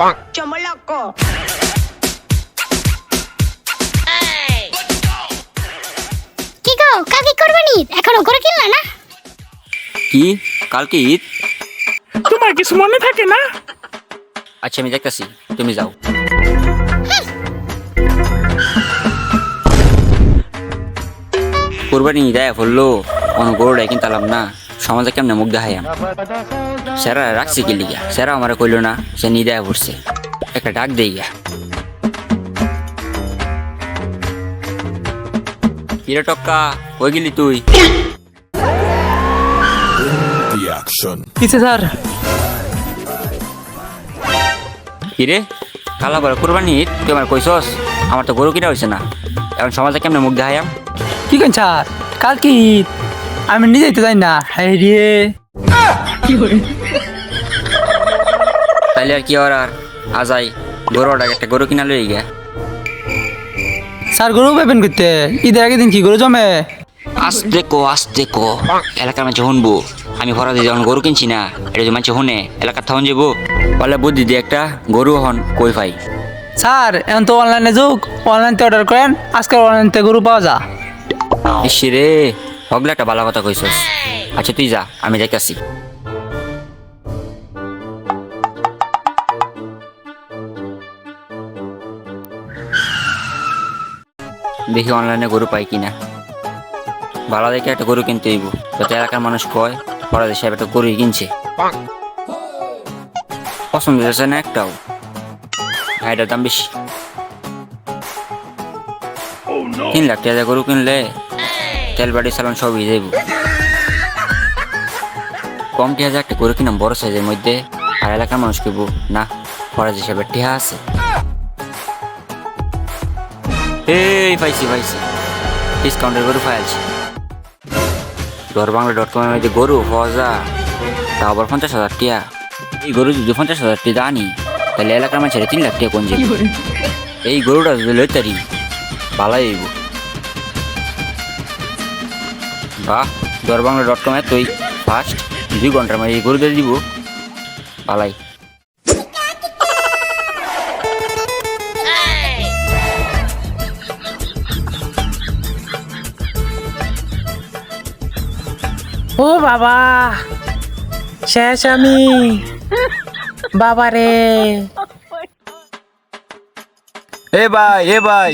Chomoloco. কি গো কাকি কোরবানি এখনও করে কিনলা না কি? কালকে ঈদ? তোমার কিছু মনে থাকে না? আচ্ছা আমি দেখতেছি। তুমি যাও। কোরবানি দেয় বলল কোনো গরুটাই কিনতালাম না। সমাজে কেমনে মুখ দেখাইয়াম সেরা রাখছি কি লিগা? সেরা আমার কইলো না সে নিদায় পড়ছে। একটা ডাক দেই গা। কিরে টক্কা কই গেলি তুই? কিসে স্যার? কিরে কালা বলে কোরবানি তুই আমার কইছস? আমার তো গরু কিনা হয়েছে না। এখন সমাজে কেমনে মুখ দেখাইয়াম কি কেন স্যার? কালকে ঈদ। আমি নিজেই তো যাই না। হাই রে। তাইলে আর কি আর আর? আজাই গরুটাকে একটা গরু কিনা লই গা স্যার গরু পাবেন করতে ঈদের আগের দিন কি গরু জমে? আস্তে কো আস্তে কো। এলাকার মানুষ শুনব। আমি ভরা দিয়ে যখন গরু কিনছি না এটা যে মানুষ শুনে এলাকার তখন যাব। বলে বুদ্ধি দিয়ে একটা গরু হন কই ভাই স্যার এখন তো অনলাইনে যুগ। অনলাইনতে অর্ডার করেন আজকাল অনলাইনতে গরু পাওয়া যা। ইসি রে। হগলে একটা ভালো কথা কইছস। আচ্ছা তুই যা আমি যাইতাছি। দেখি অনলাইনে গরু পাই কিনা। ভালো দেখে একটা গরু কিনতে হইব। যাতে এলাকার মানুষ কয় পরাজয় সাহেব একটা গরুই কিনছে। পছন্দ হয়েছে না একটাও? এটার দাম বেশি। তিন লাখ টাকা গরু কিনলে তেল বাড়ি চালান সবই যাইব। কম টিহা একটা গরু কিনাম বড় সাইজের মধ্যে আর এলাকার মানুষ কেব না ফরাজ হিসাবে টিহা আছে। এই পাইছি পাইছি। ডিসকাউন্টের গরু পাইছি। ডর বাংলা ডট কমের মধ্যে গরু যায় তা আবার পঞ্চাশ হাজার টিয়া এই গরু যদি পঞ্চাশ হাজার টিয়া আনি তাহলে এলাকার মানুষের তিন লাখ টিয়া কোন যাবে এই গরুটা যদি লইতারি ভালাই হইব বাহ দরবাংলা ডট কমে তুই ফার্স্ট দুই ঘণ্টার মধ্যে এই গরু দিয়ে দিব। পালাই। ও বাবা শেষ আমি। বাবা রে। এ ভাই এ ভাই।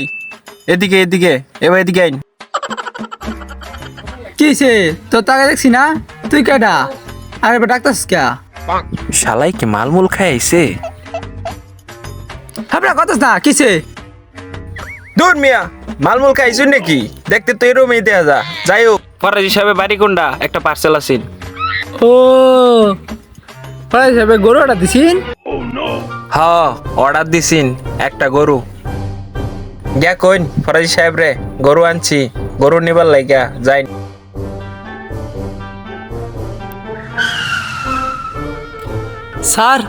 এদিকে এদিকে এ ভাই এদিকে আইন। কিসে তো তাকে দেখছি না? তুই কেডা? আরে এবার ডাক্তার কে? শালাই কি মালমুল খাই আইছে? হাবড়া কত না কিসে দূর মিয়া মালমুল খাইছো নাকি? দেখতে তো এরকমই দেয়া যা যাই হোক। ফরাজ হিসাবে বাড়ি কোনটা একটা পার্সেল আছেন। ও পড়াই হিসাবে গরু অর্ডার দিছিন? হ অর্ডার দিছিন একটা গরু। গিয়া কইন ফরাজি সাহেব রে গরু আনছি গরু নিবার লাইগা যাই স্যার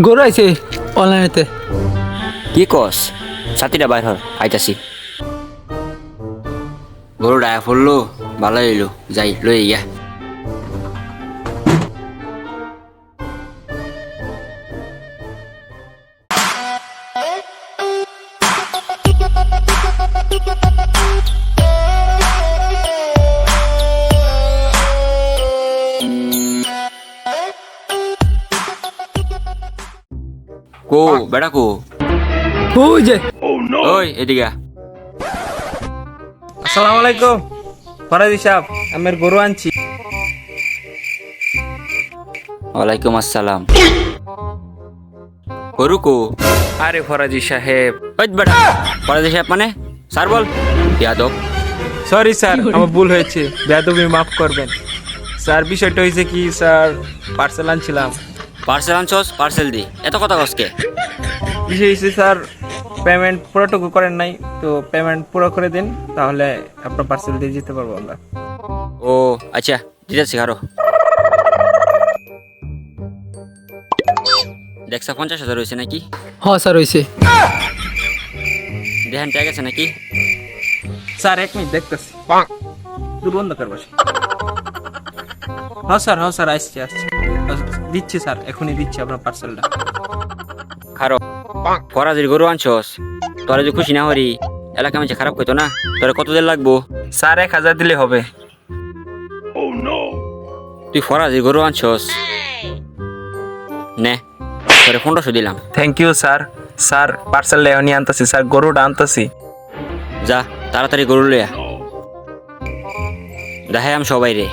গরু আইছে অনলাইনেতে। কি কস? সাথীটা বাইর হর আইতাছি। গরু ডায়া ফুললো ভালো হইল যাই লই গিয়া কো বেড়া কো। ওই যে। ওই এদিকে। আসসালামু আলাইকুম। ফরাজি সাহেব আমার গরু আনছি। ওয়ালাইকুম আসসালাম। গরু কো। আরে ফরাজি সাহেব। ওই বেটা পরাজয় সাহেব মানে? স্যার বল। ইয়াদব সরি স্যার আমার ভুল হয়েছে। বেয়াদবি মাফ করবেন। স্যার বিষয়টা হয়েছে কি স্যার পার্সেল আনছিলাম। পার্সেল আনছস? পার্সেল দি। এত কথা কসকে বিষয় হয়েছে স্যার পেমেন্ট পুরোটুকু করেন নাই তো পেমেন্ট পুরো করে দিন তাহলে আপনার পার্সেল দিয়ে যেতে পারব আমরা। ও আচ্ছা দিতেছি কারও দেখছা পঞ্চাশ হাজার হয়েছে নাকি? হ্যাঁ স্যার হইছে দেহান ট্যাগ আছে নাকি? স্যার এক মিনিট দেখতেছি। তুই বন্ধ কর বসে। হ্যাঁ স্যার হ্যাঁ স্যার আসছি আসছি। দিচ্ছি স্যার এখনই দিচ্ছি আপনার পার্সেলটা খারো ফরাজির গরু আনছস তোরা যে খুশি না হরি এলাকা মানুষ খারাপ কইতো না? তোরা কত দিন লাগবো? স্যার এক হাজার দিলে হবে। তুই ফরাজির গরু আনছস। নে তোরে পনেরোশো দিলাম। Thank you sir. Sir parcel লেহনি আনতাছি স্যার গরুটা আনতাছি। যা তাড়াতাড়ি গরু লইয়া। দেখাই আমি সবাই রে।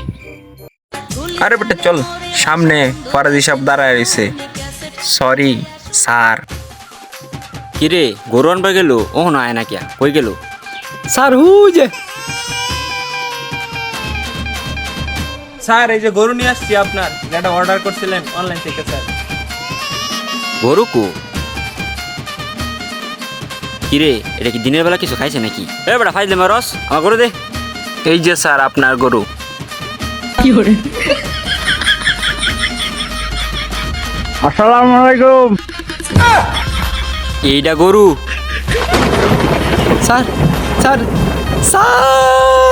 আরে বেটা চল সামনে ফরাজি সব দাঁড়ায় রয়েছে সরি স্যার। কিরে গরু আনবার গেল? ও না আয় না কিয়া। কই গেল? স্যার হুই যে। স্যার এই যে গরু নিয়ে আসছি আপনার। যেটা অর্ডার করছিলেন অনলাইন থেকে স্যার। গরু কো? কিরে এটা কি দিনের বেলা কিছু খাইছে নাকি? এ বেটা ফাইজলে রস। আমার গরু দে। এই যে স্যার আপনার গরু। আসসালামু আলাইকুম। এইটা গরু sir sir sir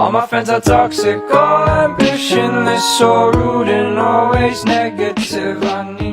All my friends are toxic, all ambitionless, so rude and always negative. I